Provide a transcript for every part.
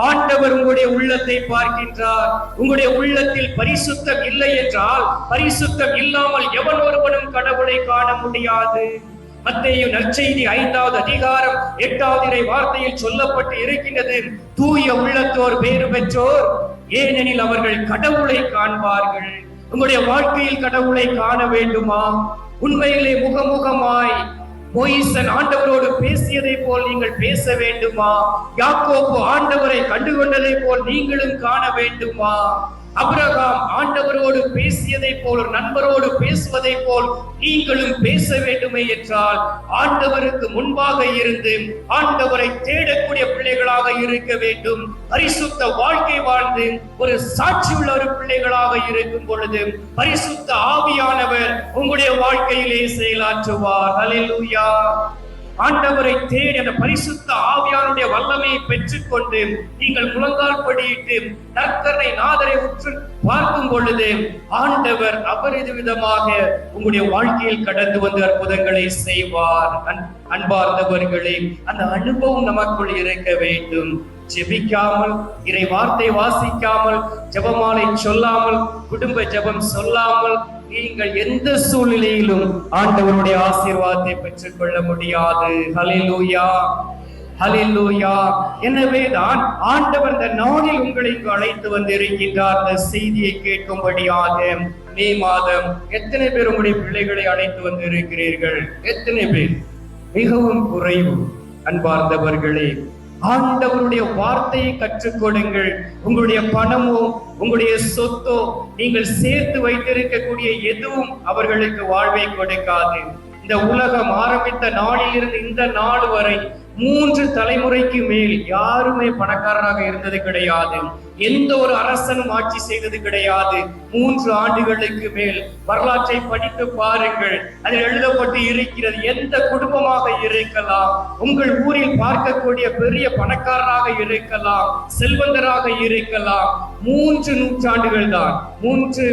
ஆண்டவர் உங்களுடைய உள்ளத்தை பார்க்கின்றார். உங்களுடைய உள்ளத்தில் பரிசுத்தம் இல்லை என்றால் பரிசுத்தம் இல்லாமல் எவன் ஒருவனும் கடவுளை காண முடியாது. மத்தேயு நற்செய்தி ஐந்தாவது அதிகாரம் எட்டாவது இறை வார்த்தையில் சொல்லப்பட்டு இருக்கின்றது. தூய உள்ளத்தோர் பேறு பெற்றோர் ஏனெனில் அவர்கள் கடவுளை காண்பார்கள். உங்களுடைய வாழ்க்கையில் கடவுளை காண வேண்டுமா? உண்மையிலே முகமுகமாய் மோயிசன் ஆண்டவரோடு பேசியதை போல் நீங்கள் பேச வேண்டுமா? யாக்கோப்பு ஆண்டவரை கண்டுகொண்டதை போல் நீங்களும் காண வேண்டுமா? அபிரகாம் ஆண்டவரோடு பேசியதை போல் ஒரு நண்பரோடு பேசுவதை போல் நீங்களும் பேச வேண்டுமே என்றால் ஆண்டவருக்கு முன்பாக இருந்து ஆண்டவரை தேடக்கூடிய பிள்ளைகளாக இருக்க வேண்டும். பரிசுத்த வாழ்க்கை வாழ்ந்து ஒரு சாட்சியுள்ள ஒரு பிள்ளைகளாக இருக்கும் பொழுது பரிசுத்த ஆவியானவர் உங்களுடைய வாழ்க்கையிலே செயலாற்றுவார். ஹalleluya ஆண்டவரை தேடி அந்த பரிசுத்த ஆவியாருடைய வல்லமையை பெற்றுக்கொண்டு நீங்கள் முழங்கால் படியிட்டு நற்கரை நாதரை உற்று பார்க்கும் பொழுது ஆண்டவர் அபரித விதமாக உங்களுடைய வாழ்க்கையில் கடந்து வந்து அற்புதங்களை செய்வார். அன்பார்ந்தவர்களே அந்த அனுபவம் நமக்குள் இருக்க வேண்டும். ஜெபிக்காமல் இறை வார்த்தை வாசிக்காமல் ஜெபமாலை சொல்லாமல் குடும்ப ஜெபம் சொல்லாமல் நீங்கள் எந்த சூழ்நிலையிலும் ஆண்டவருடைய ஆசீர்வாதத்தை பெற்றுக்கொள்ள முடியாது. ஹalleluya ஹalleluya எனவே தான் ஆண்டவர் இந்த நாளில் உங்களை இங்கு அழைத்து வந்திருக்கின்றார். இந்த செய்தியை கேட்கும்படியாக மே மாதம் எத்தனை பேர் உங்களுடைய பிள்ளைகளை அழைத்து வந்திருக்கிறீர்கள்? எத்தனை பேர்? மிகவும் குறைவு அன்பார்ந்தவர்களே ஆண்டவருடைய வார்த்தையை கற்றுக்கொடுங்கள். உங்களுடைய பணமோ உங்களுடைய சொத்தோ நீங்கள் சேர்த்து வைத்திருக்கக்கூடிய எதுவும் அவர்களுக்கு வாழ்வை கொடுக்காது. இந்த உலகம் ஆரம்பித்த நாளிலிருந்து இந்த நாள் வரை மூன்று தலைமுறைக்கு மேல் யாருமே பணக்காரராக இருந்தது கிடையாது. எந்த ஒரு அரசனும் ஆட்சி செய்தது கிடையாது. மூன்று ஆண்டுகளுக்கு மேல் வரலாற்றை படித்து பாருங்கள். அதில் எழுதப்பட்டு இருக்கிறது எந்த குடும்பமாக இருக்கலாம் உங்கள் ஊரில் பார்க்கக்கூடிய பெரிய பணக்காரராக இருக்கலாம் செல்வந்தராக இருக்கலாம். மூன்று நூற்றாண்டுகள் தான். மூன்று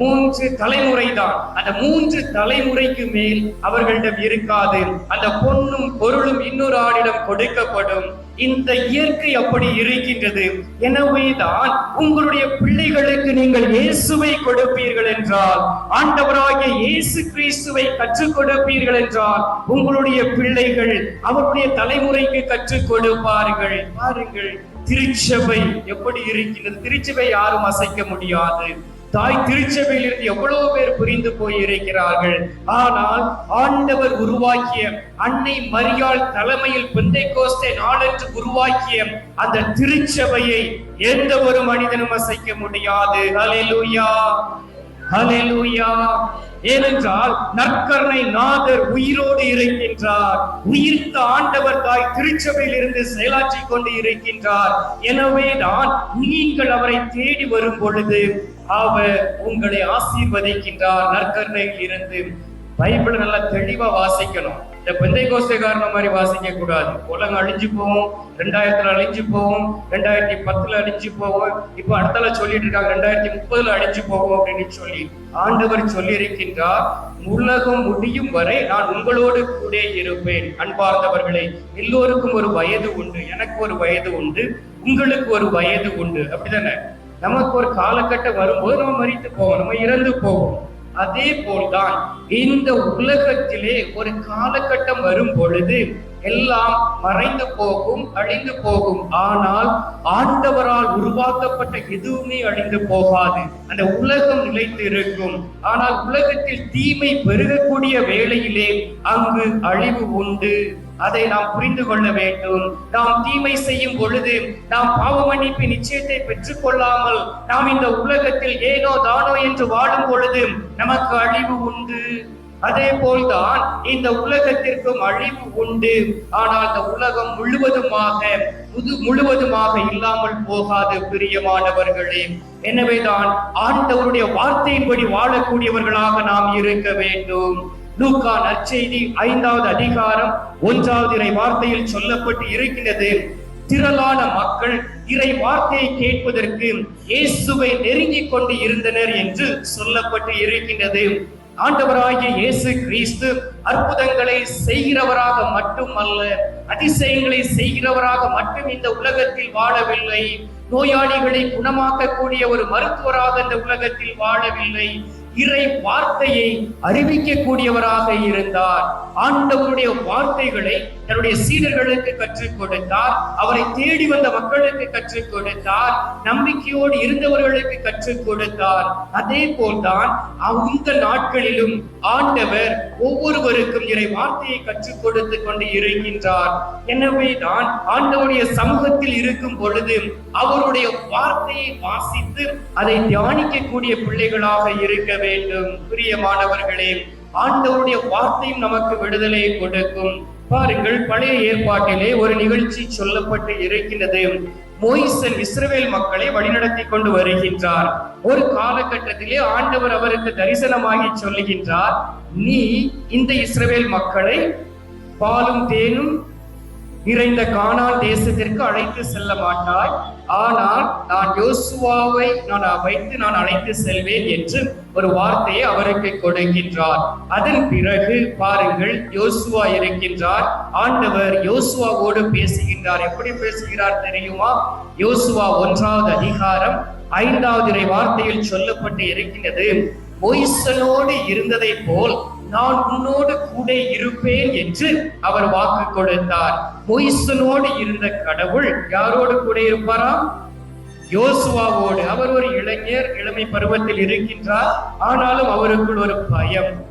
மூன்று தலைமுறை தான் அந்த மூன்று தலைமுறைக்கு மேல் அவர்களிடம் இருக்காது. அந்த பொன்னும் பொருளும் இன்னொரு ஆடிடம் கொடுக்கப்படும். இந்த இயற்கை அப்படி இருக்கின்றது. எனவேதான் உங்களுடைய பிள்ளைகளுக்கு நீங்கள் இயேசுவை கொடுப்பீர்கள் என்றால் ஆண்டவராகிய இயேசு கிறிஸ்துவை கற்றுக் கொடுப்பீர்கள் என்றால் உங்களுடைய பிள்ளைகள் அவருடைய தலைமுறைக்கு கற்றுக் கொடுப்பார்கள். பாருங்கள் திருச்சபை எப்படி இருக்கின்றது? திருச்சபை யாரும் அசைக்க முடியாது. தாய் திருச்சபையில் இருந்து எவ்வளவு பேர் புரிந்து போயிருக்கிறார்கள் ஆனால் ஆண்டவர் உருவாக்கிய அன்னை மரியாள் தலைமையில் பெந்தை கோஸ்தே நாளன்று உருவாக்கிய அந்த திருச்சபையை எந்த ஒரு மனிதனும் அசைக்க முடியாது. ஹalleluya. ஹalleluya. ஏனென்றால் நற்கரணை நாதர் உயிரோடு இருக்கின்றார். உயிர்த்த ஆண்டவர் தாய் திருச்சபையில் இருந்து செயலாற்றிக் கொண்டு இருக்கின்றார். எனவேதான் நீங்கள் அவரை தேடி வரும் பொழுது அவர் உங்களை ஆசீர்வதிக்கின்றார் நற்கருணையில் இருந்து. பைபிள் நல்லா தெளிவா வாசிக்கணும். இந்த பெந்தை காரணம் மாதிரி வாசிக்க கூடாது உலகம் அழிஞ்சு போகும் ரெண்டாயிரத்துல அழிஞ்சு போவோம் ரெண்டாயிரத்தி பத்துல அழிஞ்சு போவோம் இப்ப அடுத்தல சொல்லிட்டு இருக்காங்க ரெண்டாயிரத்தி முப்பதுல அழிஞ்சு போகும் அப்படின்னு சொல்லி. ஆண்டவர் சொல்லி இருக்கின்றார் உலகம் முடியும் வரை நான் உங்களோடு கூட இருப்பேன். அன்பார்ந்தவர்களை எல்லோருக்கும் ஒரு வயது உண்டு எனக்கு ஒரு வயது உண்டு உங்களுக்கு ஒரு வயது உண்டு. அப்படிதானே நமக்கு ஒரு காலகட்டம் வரும்போது நம்ம மறித்து போவோம் நம்ம இறந்து போவோம். அதே போல்தான் இந்த உலகத்திலே ஒரு காலகட்டம் வரும் பொழுது எல்லாம் மறைந்து போகும் அழிந்து போகும். ஆனால் ஆண்டவரால் உருவாக்கப்பட்ட எதுவுமே அழிந்து போகாது. அந்த உலகம் நிலைத்து இருக்கும் ஆனால் உலகத்தில் தீமை பெருகக்கூடிய வேளையிலே அங்கு அழிவு உண்டு. அதை நாம் புரிந்து கொள்ள வேண்டும். நாம் தீமை செய்யும் பொழுது நாம் பாவ மன்னிப்பு நிச்சயத்தை பெற்றுக் கொள்ளாமல் நாம் இந்த உலகத்தில் ஏனோ தானோ என்று வாழும் பொழுது நமக்கு அழிவு உண்டு. அதே போல்தான் இந்த உலகத்திற்கும் அழிவு உண்டு. ஆனால் இந்த உலகம் முழுவதுமாக முது முழுவதுமாக இல்லாமல் போகாது பிரியமானவர்களே. எனவேதான் ஆண்டவருடைய வார்த்தையின்படி வாழக்கூடியவர்களாக நாம் இருக்க வேண்டும். லூக்கா நற்செய்தி ஐந்தாவது அதிகாரம் ஒன்றாவது இறை வார்த்தையில் சொல்லப்பட்டு இருக்கின்றது. திரளான மக்கள் இறை வார்த்தையை கேட்பதற்கு இயேசுவை நெருங்கிக் கொண்டு இருந்தனர் என்று சொல்லப்பட்டு இருக்கின்றது. ஆண்டவராகிய இயேசு கிறிஸ்து அற்புதங்களை செய்கிறவராக மட்டுமல்ல அதிசயங்களை செய்கிறவராக மட்டும் இந்த உலகத்தில் வாழவில்லை. நோயாளிகளை குணமாக்கக்கூடிய ஒரு மருத்துவராக இந்த உலகத்தில் வாழவில்லை. இறை வார்த்தையை அறிவிக்கக்கூடியவராக இருந்தார். ஆண்டவருடைய வார்த்தைகளை தன்னுடைய சீடர்களுக்கு கற்றுக் கொடுத்தார். அவரை தேடி வந்த மக்களுக்கு கற்றுக் கொடுத்தார். நம்பிக்கையோடு இருந்தவர்களுக்கு கற்றுக் கொடுத்தார். அதே போல்தான் இந்த நாட்களிலும் ஆண்டவர் ஒவ்வொருவருக்கும் இறை வார்த்தையை கற்றுக் கொடுத்து கொண்டு இருக்கின்றார். எனவே தான் ஆண்டவருடைய சமூகத்தில் இருக்கும் பொழுது அவருடைய வார்த்தையை வாசித்து அதை தியானிக்கக்கூடிய பிள்ளைகளாக இருக்க வேண்டும். பிரியமானவர்களே ஆண்டவருடைய வார்த்தையும் நமக்கு விடுதலையை கொடுக்கும். பாருங்கள் பழைய ஏற்பாட்டிலே ஒரு நிகழ்ச்சி சொல்லப்பட்டு இருக்கின்றது. மோயிசன் இஸ்ரவேல் மக்களை வழிநடத்தி கொண்டு வருகின்றார். ஒரு காலகட்டத்திலே ஆண்டவர் அவருக்கு தரிசனமாகி சொல்லுகின்றார் நீ இந்த இஸ்ரவேல் மக்களை பாலும் தேனும் நிறைந்த கானான் தேசத்திற்கு அழைத்து செல்ல மாட்டாய். ஆனால் நான் யோசுவாவை நான் வைத்து நான் அழைத்து செல்வேன் என்று ஒரு வார்த்தையை அவருக்கு கொடுக்கின்றார். அதன் பிறகு பாருங்கள் யோசுவா இருக்கின்றார். ஆண்டவர் யோசுவாவோடு பேசுகின்றார். எப்படி பேசுகிறார் தெரியுமா? யோசுவா ஒன்றாவது அதிகாரம் ஐந்தாவது வார்த்தையில் சொல்லப்பட்டு இருக்கின்றது மொய்சனோடு இருந்ததை போல் நான் உன்னோடு கூட இருப்பேன் என்று அவர் வாக்கு கொடுத்தார். மொய்சனோடு இருந்த கடவுள் யாரோடு கூட இருப்பாராம் யோசுவாவோடு. அவர் ஒரு இளைஞர் இளமை பருவத்தில் இருக்கின்றார். ஆனாலும் அவருக்குள் ஒரு பயம்.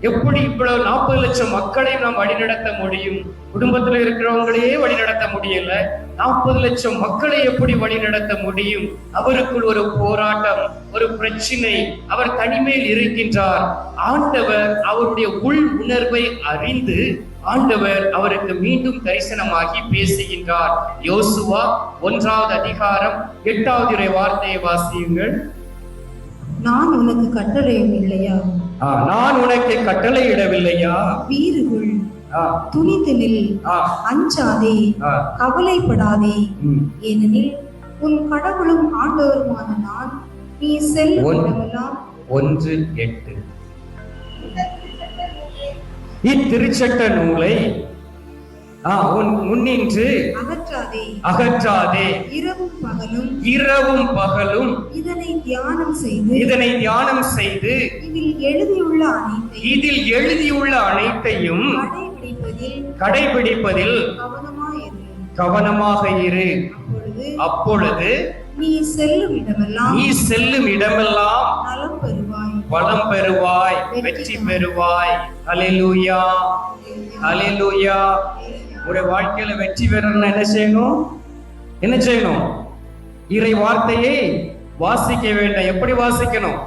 எப்படி இவ்வளவு நாற்பது லட்சம் மக்களை நாம் வழிநடத்த முடியும்? குடும்பத்துல இருக்கிறவங்களையே வழிநடத்த முடியல. நாற்பது லட்சம் மக்களை எப்படி வழிநடத்த முடியும்? அவருக்குள் ஒரு போராட்டம் ஒரு பிரச்சனை அவர் தனிமையில் இருக்கின்றார். ஆண்டவர் அவருடைய உள் உணர்வை அறிந்து ஆண்டவர் அவருக்கு மீண்டும் தரிசனமாகி பேசுகின்றார். யோசுவா ஒன்றாவது அதிகாரம் எட்டாவது வார்த்தையை வாசியுங்கள். நான் உனக்கு கட்டளையும் இல்லையா? நான் உனக்கு கட்டளையிடவில்லையா வீறுகுள் ஆ, துணிந்து நில் அஞ்சாதே கவலைப்படாதே. ஏனெனில் உன் கடவுளும் ஆண்டவருமான நான் நீ செல்லும் ஒன்று எட்டு. இத்திருச்சட்ட நூலை முன்னின்று அகற்றாதே. அகற்றாதே. இரவும் பகலும். இரவும் பகலும் இதனை தியானம் செய்து இதனை தியானம் செய்து இதில் எழுதியுள்ள அனைத்தையும் இதில் எழுதியுள்ள அனைத்தையும் கடைபிடிப்பதில் கவனமாக இரு. அப்பொழுது அப்பொழுது நீ செல்லும் இடமெல்லாம் நீ செல்லும் இடமெல்லாம் நலம் பெறுவாய். வளம் பெறுவாய். வெற்றி பெறுவாய். ஹalleluya. ஹalleluya. உடைய வாழ்க்கையில வெற்றி பெறணும் என்ன செய்யணும்? என்ன செய்யணும்? இறை வார்த்தையை வாசிக்க வேண்டும். எப்படி வாசிக்கணும்?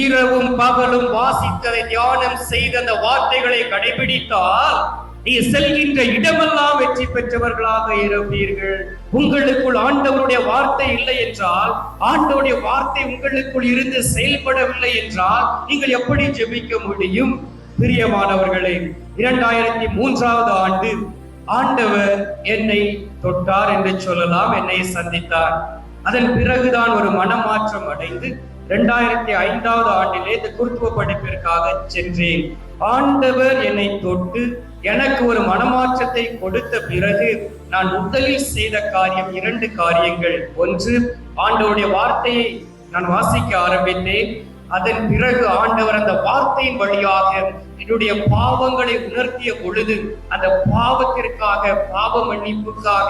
இரவும் பகலும் வாசித்ததை தியானம் செய்த அந்த வார்த்தைகளை கடைபிடித்தால் நீ செல்கின்ற இடமெல்லாம் வெற்றி பெற்றவர்களாக இருப்பீர்கள். உங்களுக்குள் ஆண்டவருடைய வார்த்தை இல்லை என்றால் ஆண்டவருடைய வார்த்தை உங்களுக்குள் இருந்து செயல்படவில்லை என்றால் நீங்கள் எப்படி ஜெபிக்க முடியும்? பிரியமானவர்களே இரண்டாயிரத்தி மூன்றாவது ஆண்டு ஆண்டவர் என்னை தொட்டார் என்று சொல்லலாம் என்னை சந்தித்தார். அதன் பிறகுதான் ஒரு மனமாற்றம் அடைந்து இரண்டாயிரத்தி ஐந்தாவது ஆண்டிலே இந்த குருத்துவ படிப்பிற்காக சென்றேன். ஆண்டவர் என்னை தொட்டு எனக்கு ஒரு மனமாற்றத்தை கொடுத்த பிறகு நான் முதலில் செய்த காரியம் இரண்டு காரியங்கள். ஒன்று ஆண்டவருடைய வார்த்தையை நான் வாசிக்க ஆரம்பித்தேன். அதன் பிறகு ஆண்டவர் அந்த வார்த்தையின் வழியாக என்னுடைய பாவங்களை உணர்த்திய பொழுது அந்த பாவத்திற்காக பாவ மன்னிப்புக்காக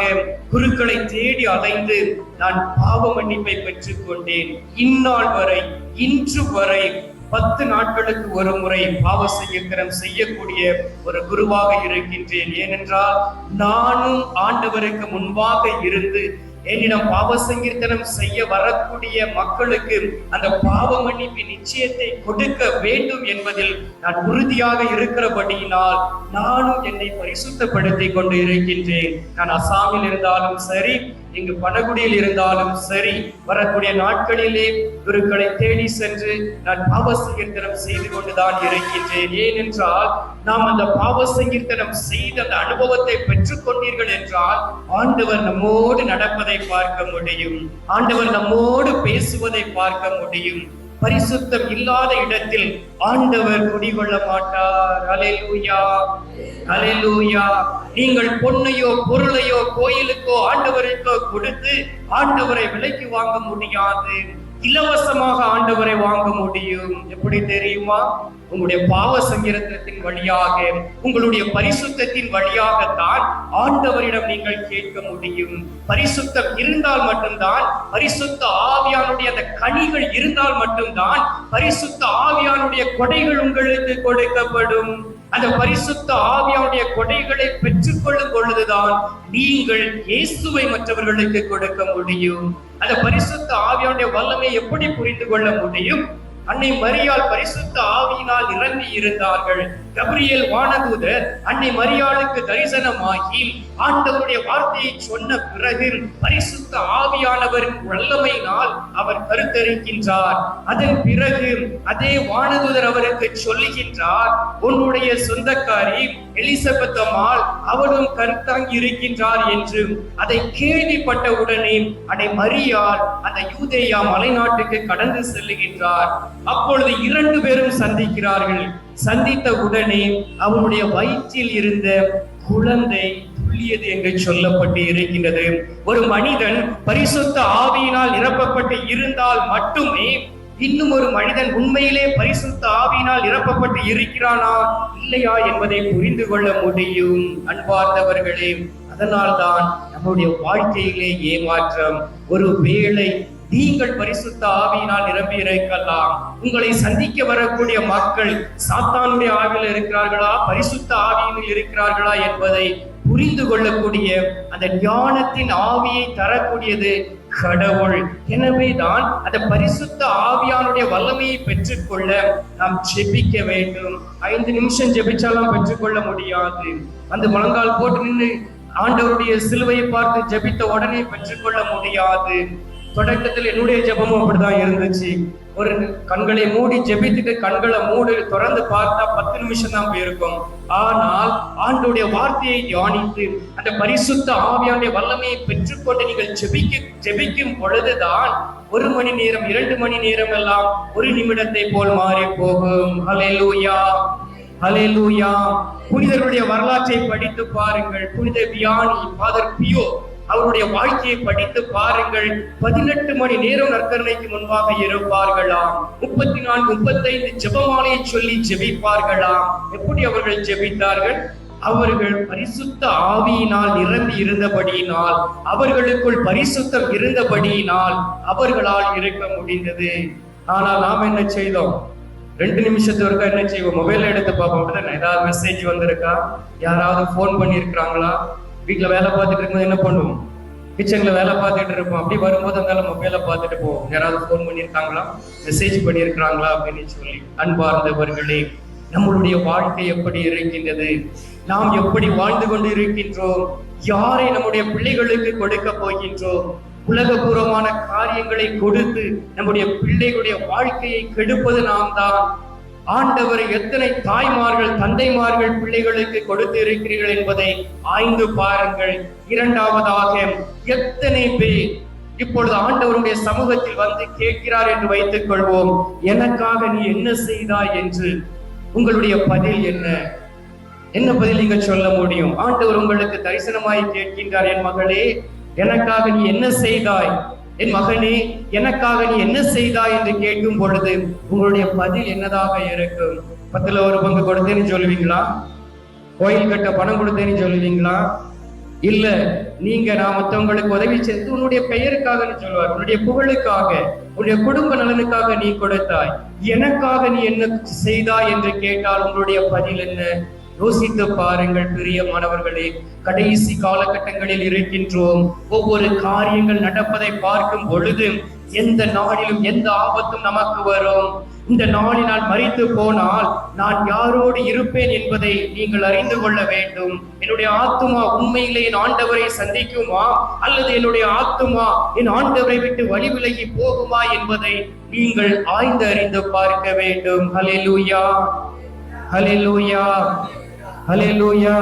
குருக்களை தேடி அலைந்து நான் பாவ மன்னிப்பை பெற்றுக் கொண்டேன். இந்நாள் வரை இன்று வரை பத்து நாட்களுக்கு ஒரு முறை பாவ செய்யக்கிரம் செய்யக்கூடிய ஒரு குருவாக இருக்கின்றேன். ஏனென்றால் நானும் ஆண்டவருக்கு முன்பாக இருந்து என்னிடம் பாவ சங்கீர்த்தனம் செய்ய வரக்கூடிய மக்களுக்கு அந்த பாவ மன்னிப்பு நிச்சயத்தை கொடுக்க வேண்டும் என்பதில் நான் உறுதியாக இருக்கிறபடியினால் நானும் என்னை பரிசுத்தப்படுத்திக் கொண்டு இருக்கின்றேன். நான் அசாமில் இருந்தாலும் சரி இங்கு படகுடியில் இருந்தாலும் சரி வரக்கூடிய நாட்களிலே குருக்களை தேடி சென்று நான் பாவ சங்கீர்த்தனம் செய்து கொண்டுதான் இருக்கின்றேன். ஏனென்றால் நாம் அந்த பாவ சங்கீர்த்தனம் செய்த அந்த அனுபவத்தை பெற்றுக் கொண்டீர்கள் என்றால் ஆண்டவர் நம்மோடு நடப்பதை பார்க்க முடியும். ஆண்டவர் நம்மோடு பேசுவதை பார்க்க முடியும். பரிசுத்தம் இல்லாத இடத்தில் ஆண்டவர் குடிகொள்ள மாட்டார். அலையூயா அலையூயா நீங்கள் பொண்ணையோ பொருளையோ கோயிலுக்கோ ஆண்டவருக்கோ கொடுத்து ஆண்டவரை விலைக்கு வாங்க முடியாது. இலவசமாக ஆண்டவரை வாங்க முடியும். எப்படி தெரியுமா? உங்களுடைய பாவ சங்கீரத்தின் வழியாக உங்களுடைய பரிசுத்தத்தின் வழியாகத்தான் ஆண்டவரிடம் நீங்கள் கேட்க முடியும். பரிசுத்தம் இருந்தால் மட்டும்தான் பரிசுத்த ஆவியானுடைய அந்த கனிகள் இருந்தால் மட்டும்தான் பரிசுத்த ஆவியானுடைய கொடைகள் உங்களுக்கு கொடுக்கப்படும். அந்த பரிசுத்த ஆவியாவுடைய கொடைகளை பெற்றுக்கொள்ளும் பொழுதுதான் நீங்கள் இயேசுவை மற்றவர்களுக்கு கொடுக்க முடியும். அந்த பரிசுத்த ஆவியாவுடைய வல்லமை எப்படி புரிந்து கொள்ள முடியும்? அன்னை மறியால் பரிசுத்த ஆவியினால் நிரம்பி இருந்தார்கள் கபிரியல் வானதூதர் அன்னை மரியாளுக்கு தரிசனமாகி ஆண்டவருடைய வார்த்தையை சொன்ன பிறகு பரிசுத்த ஆவியானவரின் வல்லமையினால் அவர் கருத்தரிக்கின்றார். அதன் பிறகு அதே வானதூதர் அவருக்கு சொல்லுகின்றார் உன்னுடைய சொந்தக்காரி எலிசபெத் அம்மாள் அவளும் கருத்தாங்கி இருக்கின்றார் என்று. அதை கேள்விப்பட்ட உடனே அடை மரியாள் அந்த யூதேயா மலைநாட்டுக்கு கடந்து செல்லுகின்றார். அப்பொழுது இரண்டு பேரும் சந்திக்கிறார்கள். சந்தித்த உடனே அவருடைய வயிற்றில் இருந்த குழந்தை துள்ளியது என்று சொல்லப்பட்டு இருக்கின்றது. ஒரு மனிதன் பரிசுத்த ஆவியினால் நிரப்பப்பட்டு இருந்தால் மட்டுமே இன்னும் ஒரு மனிதன் உண்மையிலே பரிசுத்த ஆவியினால் நிரப்பப்பட்டு இருக்கிறானா இல்லையா என்பதை புரிந்து கொள்ள முடியும். அன்பார்ந்தவர்களே அதனால்தான் நம்முடைய வாழ்க்கையிலே ஏமாற்றம் ஒரு வேளை நீங்கள் பரிசுத்த ஆவியினால் நிரம்பி இருக்கலாம் உங்களை சந்திக்க வரக்கூடிய மக்கள் சாத்தானுடைய ஆவியில் இருக்கிறார்களா? பரிசுத்த ஆவியில் இருக்கிறார்களா என்பதை புரிந்து கொள்ளக்கூடிய அந்த ஞானத்தின் ஆவியை தரக்கூடியது கடவுள். எனவேதான் அந்த பரிசுத்த ஆவியானுடைய வல்லமையை பெற்றுக்கொள்ள நாம் ஜெபிக்க வேண்டும். ஐந்து நிமிஷம் ஜெபிச்சாலாம் பெற்றுக்கொள்ள முடியாது. அந்த முழங்கால் போட்டு நின்று ஆண்டவருடைய சிலுவையை பார்த்து ஜெபித்த உடனே பெற்றுக்கொள்ள முடியாது. தொடக்கத்தில் என்னுடைய ஜெபமும் அப்படிதான் இருந்துச்சு. ஒரு கண்களை மூடி ஜெபித்துட்டு கண்களை மூடி திறந்து பார்த்தா பத்து நிமிஷம் தான் போயிருக்கும். ஆனால் ஆண்டுடைய வார்த்தையை தியானித்து அந்த பரிசுத்த ஆவியானுடைய வல்லமையை பெற்றுக்கொண்டு நீங்கள் ஜெபிக்க ஜெபிக்கும் பொழுதுதான் ஒரு மணி நேரம் இரண்டு மணி நேரம் எல்லாம் ஒரு நிமிடத்தை போல் மாறி போகும். ஹalleluya லூயா புனிதருடைய வரலாற்றை படித்து பாருங்கள். புனித வியானி ஃபாதர் பியோ அவருடைய வாழ்க்கையை படித்து பாருங்கள். பதினெட்டு மணி நேரம் நற்கரணைக்கு முன்பாக இருப்பார்களாம். முப்பத்தி நான்கு முப்பத்தைந்து ஜெபமாலையை சொல்லி ஜெபிப்பார்களாம். எப்படி அவர்கள் ஜெபித்தார்கள்? அவர்கள் பரிசுத்த ஆவியினால் நிரம்பி இருந்தபடியினால் அவர்களுக்குள் பரிசுத்தம் இருந்தபடியினால் அவர்களால் இருக்க முடிந்தது. ஆனால் நாம் என்ன செய்தோம்? ரெண்டு நிமிஷத்து வரைக்கும் என்ன செய்வோம்? மொபைல் எடுத்து பார்ப்போம். ஏதாவது மெசேஜ் வந்திருக்கா? யாராவது ஃபோன் பண்ணியிருக்கிறாங்களா? வீட்ல வேலை பார்த்துட்டு இருக்கும்போது என்ன பண்ணுவோம்? கிச்சன்ல வேலை பார்த்துட்டு இருப்போம். அப்படி வரும்போது அதனால மொபைலை பார்த்துட்டு போவோம். யாராவது ஃபோன் பண்ணியிருக்காங்களா? மெசேஜ் பண்ணியிருக்கிறாங்களா? அப்படின்னு சொல்லி அன்பார்ந்தவர்களே நம்மளுடைய வாழ்க்கை எப்படி இருக்கின்றது? நாம் எப்படி வாழ்ந்து கொண்டு இருக்கின்றோம்? யாரை நம்முடைய பிள்ளைகளுக்கு கொடுக்க போகின்றோம்? உலகபூர்வமான காரியங்களை கொடுத்து நம்முடைய பிள்ளைகளுடைய வாழ்க்கையை கெடுப்பது நாம் தான் ஆண்டவர் எத்தனை தாய்மார்கள் தந்தைமார்கள் பிள்ளைகளுக்கு கொடுத்து இருக்கிறீர்கள் என்பதை ஆய்ந்து பாருங்கள். இரண்டாவதாக எத்தனை பேர் இப்பொழுது ஆண்டவருடைய சமூகத்தில் வந்து கேட்கிறார் என்று வைத்துக் கொள்வோம். எனக்காக நீ என்ன செய்தாய் என்று உங்களுடைய பதில் என்ன? என்ன பதில் நீங்க சொல்ல முடியும்? ஆண்டவர் உங்களுக்கு தரிசனமாய் கேட்கின்றார் என் மகளே எனக்காக நீ என்ன செய்தாய்? என் மகனே எனக்காக நீ என்ன செய்தாய் என்று கேட்கும் பொழுது உங்களுடைய பதில் என்னதாக இருக்கும்? பத்துல ஒரு பங்கு கொடுத்தேன்னு சொல்லுவீங்களா? கோயில் கட்ட பணம் கொடுத்தேன்னு சொல்லுவீங்களா? இல்ல நீங்க நான் மற்றவங்களுக்கு உதவி செய்து உன்னுடைய பெயருக்காக சொல்லுவார். உன்னுடைய புகழுக்காக உன்னுடைய குடும்ப நலனுக்காக நீ கொடுத்தாய். எனக்காக நீ என்ன செய்தாய் என்று கேட்டால் உங்களுடைய பதில் என்ன? யோசித்து பாருங்கள் பிரியமானவர்களே கடைசி காலகட்டங்களில் இருக்கின்றோம். ஒவ்வொரு காரியங்கள் நடப்பதை பார்க்கும் பொழுது எந்த நாளிலும் எந்த ஆபத்தும் நமக்கு வரும். இந்த நாளினால் மறித்து போனால் நான் யாரோடு இருப்பேன் என்பதை நீங்கள் அறிந்து கொள்ள வேண்டும். என்னுடைய ஆத்துமா உண்மையிலே என் ஆண்டவரை சந்திக்குமா? அல்லது என்னுடைய ஆத்துமா என் ஆண்டவரை விட்டு வழி விலகி போகுமா என்பதை நீங்கள் ஆய்ந்து அறிந்து பார்க்க வேண்டும். ஹalleluya ஹலே லூயா